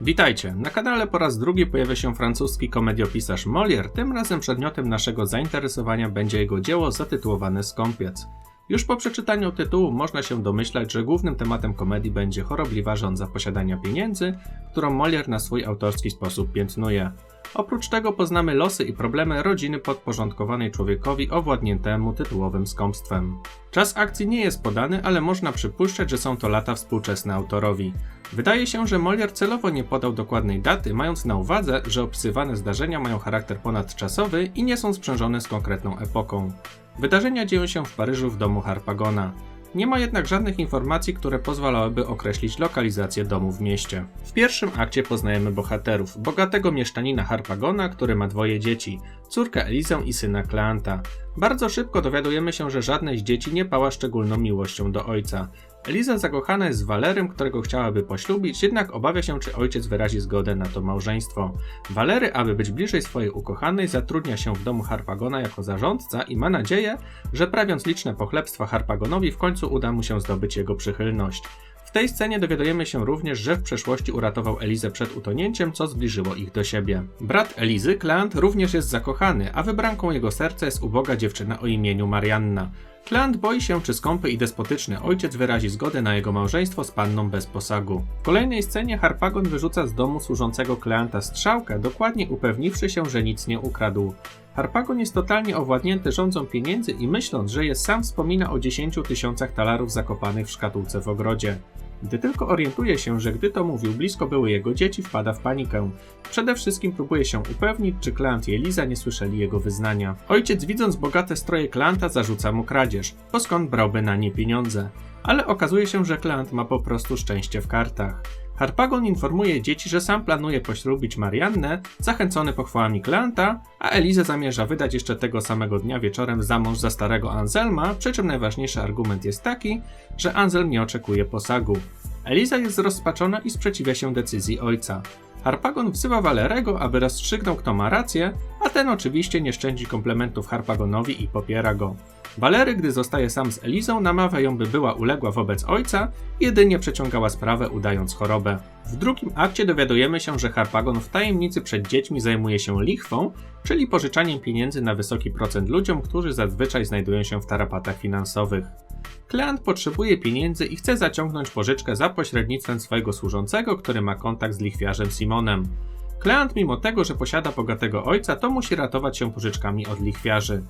Witajcie! Na kanale po raz drugi pojawia się francuski komediopisarz Molière. Tym razem przedmiotem naszego zainteresowania będzie jego dzieło zatytułowane Skąpiec. Już po przeczytaniu tytułu można się domyślać, że głównym tematem komedii będzie chorobliwa żądza posiadania pieniędzy, którą Molière na swój autorski sposób piętnuje. Oprócz tego poznamy losy i problemy rodziny podporządkowanej człowiekowi owładniętemu tytułowym skąpstwem. Czas akcji nie jest podany, ale można przypuszczać, że są to lata współczesne autorowi. Wydaje się, że Molière celowo nie podał dokładnej daty, mając na uwadze, że opisywane zdarzenia mają charakter ponadczasowy i nie są sprzężone z konkretną epoką. Wydarzenia dzieją się w Paryżu w domu Harpagona. Nie ma jednak żadnych informacji, które pozwalałyby określić lokalizację domu w mieście. W pierwszym akcie poznajemy bohaterów: bogatego mieszczanina Harpagona, który ma dwoje dzieci, córkę Elizę i syna Kleanta. Bardzo szybko dowiadujemy się, że żadne z dzieci nie pała szczególną miłością do ojca. Eliza zakochana jest z Walerym, którego chciałaby poślubić, jednak obawia się, czy ojciec wyrazi zgodę na to małżeństwo. Walery, aby być bliżej swojej ukochanej, zatrudnia się w domu Harpagona jako zarządca i ma nadzieję, że prawiąc liczne pochlebstwa Harpagonowi w końcu uda mu się zdobyć jego przychylność. W tej scenie dowiadujemy się również, że w przeszłości uratował Elizę przed utonięciem, co zbliżyło ich do siebie. Brat Elizy, Kleant, również jest zakochany, a wybranką jego serca jest uboga dziewczyna o imieniu Marianna. Kleant boi się, czy skąpy i despotyczny ojciec wyrazi zgodę na jego małżeństwo z panną bez posagu. W kolejnej scenie Harpagon wyrzuca z domu służącego Kleanta strzałkę, dokładnie upewniwszy się, że nic nie ukradł. Harpagon jest totalnie owładnięty rządzą pieniędzy i myśląc, że jest sam wspomina o 10 tysiącach talarów zakopanych w szkatułce w ogrodzie. Gdy tylko orientuje się, że gdy to mówił blisko były jego dzieci, wpada w panikę. Przede wszystkim próbuje się upewnić, czy Kleant i Eliza nie słyszeli jego wyznania. Ojciec widząc bogate stroje Kleanta zarzuca mu kradzież, bo skąd brałby na nie pieniądze. Ale okazuje się, że Kleant ma po prostu szczęście w kartach. Harpagon informuje dzieci, że sam planuje poślubić Mariannę, zachęcony pochwałami Kleanta, a Elizę zamierza wydać jeszcze tego samego dnia wieczorem za mąż za starego Anselma, przy czym najważniejszy argument jest taki, że Anselm nie oczekuje posagu. Eliza jest rozpaczona i sprzeciwia się decyzji ojca. Harpagon wzywa Valerego, aby rozstrzygnął kto ma rację, ten oczywiście nie szczędzi komplementów Harpagonowi i popiera go. Walery, gdy zostaje sam z Elizą, namawia ją, by była uległa wobec ojca jedynie przeciągała sprawę, udając chorobę. W drugim akcie dowiadujemy się, że Harpagon w tajemnicy przed dziećmi zajmuje się lichwą, czyli pożyczaniem pieniędzy na wysoki procent ludziom, którzy zazwyczaj znajdują się w tarapatach finansowych. Kleant potrzebuje pieniędzy i chce zaciągnąć pożyczkę za pośrednictwem swojego służącego, który ma kontakt z lichwiarzem Simonem. Kleant, mimo tego, że posiada bogatego ojca, to musi ratować się pożyczkami od lichwiarzy.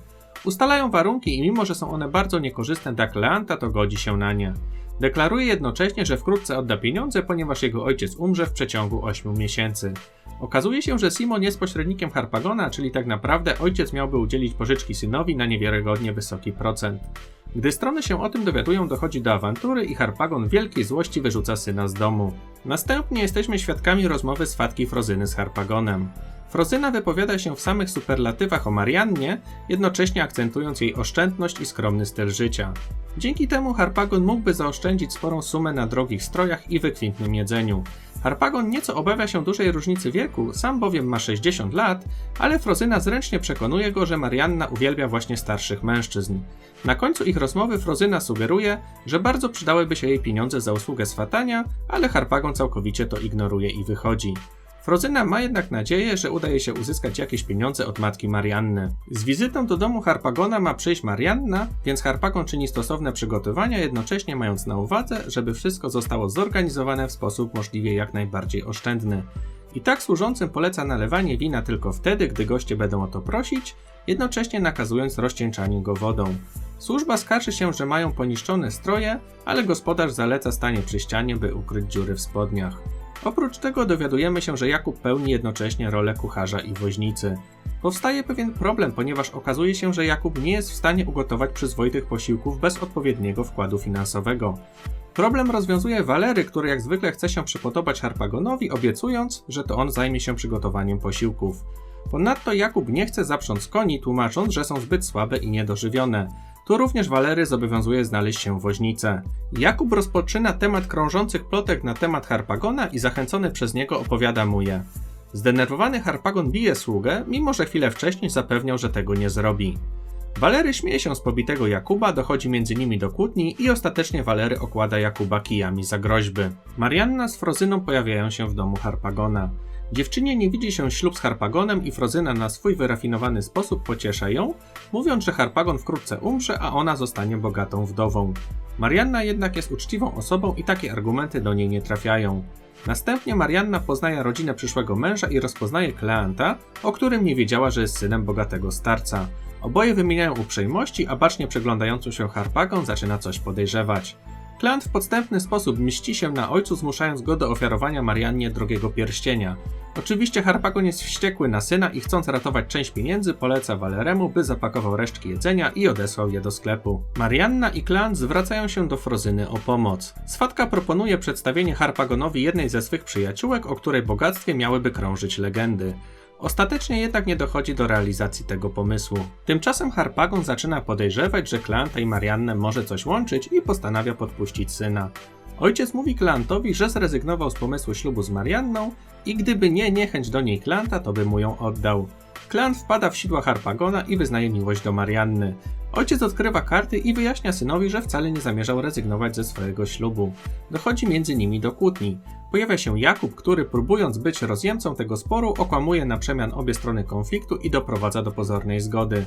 Ustalają warunki i mimo, że są one bardzo niekorzystne dla Kleanta, to godzi się na nie. Deklaruje jednocześnie, że wkrótce odda pieniądze, ponieważ jego ojciec umrze w przeciągu 8 miesięcy. Okazuje się, że Simon jest pośrednikiem Harpagona, czyli tak naprawdę ojciec miałby udzielić pożyczki synowi na niewiarygodnie wysoki procent. Gdy strony się o tym dowiadują, dochodzi do awantury i Harpagon w wielkiej złości wyrzuca syna z domu. Następnie jesteśmy świadkami rozmowy swatki Frozyny z Harpagonem. Frozyna wypowiada się w samych superlatywach o Mariannie, jednocześnie akcentując jej oszczędność i skromny styl życia. Dzięki temu Harpagon mógłby zaoszczędzić sporą sumę na drogich strojach i wykwintnym jedzeniu. Harpagon nieco obawia się dużej różnicy wieku, sam bowiem ma 60 lat, ale Frozyna zręcznie przekonuje go, że Marianna uwielbia właśnie starszych mężczyzn. Na końcu ich rozmowy Frozyna sugeruje, że bardzo przydałyby się jej pieniądze za usługę swatania, ale Harpagon całkowicie to ignoruje i wychodzi. Frozyna ma jednak nadzieję, że uda jej się uzyskać jakieś pieniądze od matki Marianny. Z wizytą do domu Harpagona ma przyjść Marianna, więc Harpagon czyni stosowne przygotowania, jednocześnie mając na uwadze, żeby wszystko zostało zorganizowane w sposób możliwie jak najbardziej oszczędny. I tak służącym poleca nalewanie wina tylko wtedy, gdy goście będą o to prosić, jednocześnie nakazując rozcieńczanie go wodą. Służba skarży się, że mają poniszczone stroje, ale gospodarz zaleca stanie przy ścianie, by ukryć dziury w spodniach. Oprócz tego dowiadujemy się, że Jakub pełni jednocześnie rolę kucharza i woźnicy. Powstaje pewien problem, ponieważ okazuje się, że Jakub nie jest w stanie ugotować przyzwoitych posiłków bez odpowiedniego wkładu finansowego. Problem rozwiązuje Walery, który jak zwykle chce się przypodobać Harpagonowi, obiecując, że to on zajmie się przygotowaniem posiłków. Ponadto Jakub nie chce zaprząc koni, tłumacząc, że są zbyt słabe i niedożywione. Tu również Walery zobowiązuje znaleźć się woźnicę. Jakub rozpoczyna temat krążących plotek na temat Harpagona i zachęcony przez niego opowiada mu je. Zdenerwowany Harpagon bije sługę, mimo że chwilę wcześniej zapewniał, że tego nie zrobi. Walery śmieje się z pobitego Jakuba, dochodzi między nimi do kłótni i ostatecznie Walery okłada Jakuba kijami za groźby. Marianna z Frozyną pojawiają się w domu Harpagona. Dziewczynie nie widzi się ślub z Harpagonem i Frozyna na swój wyrafinowany sposób pociesza ją, mówiąc, że Harpagon wkrótce umrze, a ona zostanie bogatą wdową. Marianna jednak jest uczciwą osobą i takie argumenty do niej nie trafiają. Następnie Marianna poznaje rodzinę przyszłego męża i rozpoznaje Kleanta, o którym nie wiedziała, że jest synem bogatego starca. Oboje wymieniają uprzejmości, a bacznie przeglądający się Harpagon zaczyna coś podejrzewać. Kleant w podstępny sposób mści się na ojcu, zmuszając go do ofiarowania Mariannie drogiego pierścienia. Oczywiście Harpagon jest wściekły na syna i chcąc ratować część pieniędzy, poleca Waleremu, by zapakował resztki jedzenia i odesłał je do sklepu. Marianna i Kleant zwracają się do Frozyny o pomoc. Swatka proponuje przedstawienie Harpagonowi jednej ze swych przyjaciółek, o której bogactwie miałyby krążyć legendy. Ostatecznie jednak nie dochodzi do realizacji tego pomysłu. Tymczasem Harpagon zaczyna podejrzewać, że Kleanta i Mariannę może coś łączyć i postanawia podpuścić syna. Ojciec mówi Kleantowi, że zrezygnował z pomysłu ślubu z Marianną i gdyby nie niechęć do niej Kleanta, to by mu ją oddał. Kleant wpada w sidła Harpagona i wyznaje miłość do Marianny. Ojciec odkrywa karty i wyjaśnia synowi, że wcale nie zamierzał rezygnować ze swojego ślubu. Dochodzi między nimi do kłótni. Pojawia się Jakub, który próbując być rozjemcą tego sporu, okłamuje na przemian obie strony konfliktu i doprowadza do pozornej zgody.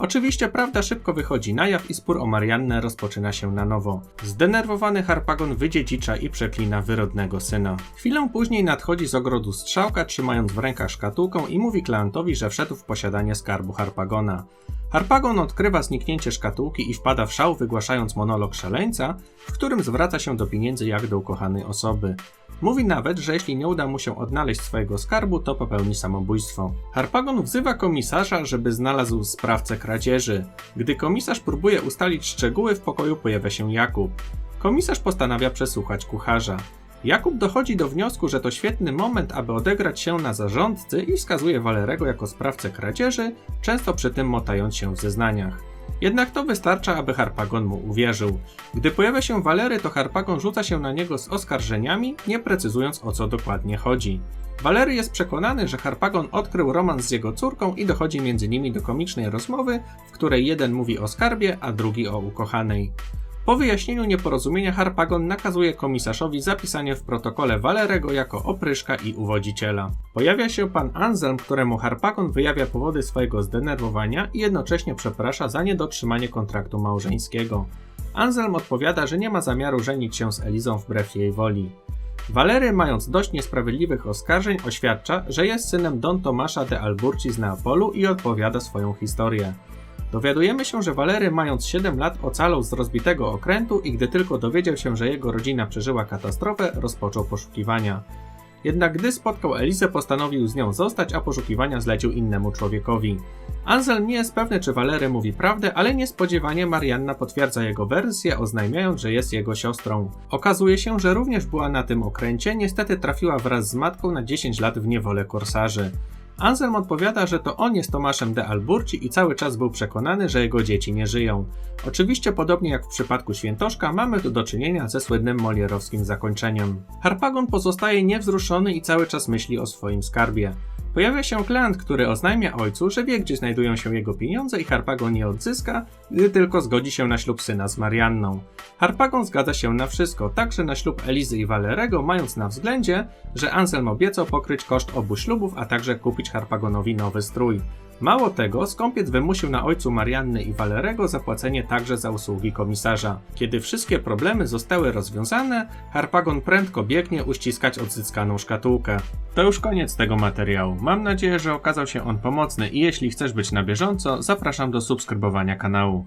Oczywiście prawda szybko wychodzi na jaw i spór o Mariannę rozpoczyna się na nowo. Zdenerwowany Harpagon wydziedzicza i przeklina wyrodnego syna. Chwilę później nadchodzi z ogrodu strzałka, trzymając w rękach szkatułką i mówi Kleantowi, że wszedł w posiadanie skarbu Harpagona. Harpagon odkrywa zniknięcie szkatułki i wpada w szał, wygłaszając monolog szaleńca, w którym zwraca się do pieniędzy jak do ukochanej osoby. Mówi nawet, że jeśli nie uda mu się odnaleźć swojego skarbu, to popełni samobójstwo. Harpagon wzywa komisarza, żeby znalazł sprawcę kradzieży. Gdy komisarz próbuje ustalić szczegóły, w pokoju pojawia się Jakub. Komisarz postanawia przesłuchać kucharza. Jakub dochodzi do wniosku, że to świetny moment, aby odegrać się na zarządcy i wskazuje Walerego jako sprawcę kradzieży, często przy tym motając się w zeznaniach. Jednak to wystarcza, aby Harpagon mu uwierzył. Gdy pojawia się Walery, to Harpagon rzuca się na niego z oskarżeniami, nie precyzując o co dokładnie chodzi. Walery jest przekonany, że Harpagon odkrył romans z jego córką i dochodzi między nimi do komicznej rozmowy, w której jeden mówi o skarbie, a drugi o ukochanej. Po wyjaśnieniu nieporozumienia Harpagon nakazuje komisarzowi zapisanie w protokole Walerego jako opryszka i uwodziciela. Pojawia się pan Anselm, któremu Harpagon wyjawia powody swojego zdenerwowania i jednocześnie przeprasza za niedotrzymanie kontraktu małżeńskiego. Anselm odpowiada, że nie ma zamiaru żenić się z Elizą wbrew jej woli. Walery, mając dość niesprawiedliwych oskarżeń, oświadcza, że jest synem Don Tomasza de Alburci z Neapolu i odpowiada swoją historię. Dowiadujemy się, że Walery, mając 7 lat, ocalał z rozbitego okrętu i gdy tylko dowiedział się, że jego rodzina przeżyła katastrofę, rozpoczął poszukiwania. Jednak gdy spotkał Elizę, postanowił z nią zostać, a poszukiwania zlecił innemu człowiekowi. Anselm nie jest pewny, czy Walery mówi prawdę, ale niespodziewanie Marianna potwierdza jego wersję, oznajmiając, że jest jego siostrą. Okazuje się, że również była na tym okręcie, niestety trafiła wraz z matką na 10 lat w niewolę korsarzy. Anselm odpowiada, że to on jest Tomaszem de Alburci i cały czas był przekonany, że jego dzieci nie żyją. Oczywiście, podobnie jak w przypadku Świętoszka, mamy tu do czynienia ze słynnym molierowskim zakończeniem. Harpagon pozostaje niewzruszony i cały czas myśli o swoim skarbie. Pojawia się Kleant, który oznajmia ojcu, że wie, gdzie znajdują się jego pieniądze i Harpagon je odzyska, gdy tylko zgodzi się na ślub syna z Marianną. Harpagon zgadza się na wszystko, także na ślub Elizy i Valerego, mając na względzie, że Anselm obiecał pokryć koszt obu ślubów, a także kupić Harpagonowi nowy strój. Mało tego, skąpiec wymusił na ojcu Marianny i Valerego zapłacenie także za usługi komisarza. Kiedy wszystkie problemy zostały rozwiązane, Harpagon prędko biegnie uściskać odzyskaną szkatułkę. To już koniec tego materiału. Mam nadzieję, że okazał się on pomocny i jeśli chcesz być na bieżąco, zapraszam do subskrybowania kanału.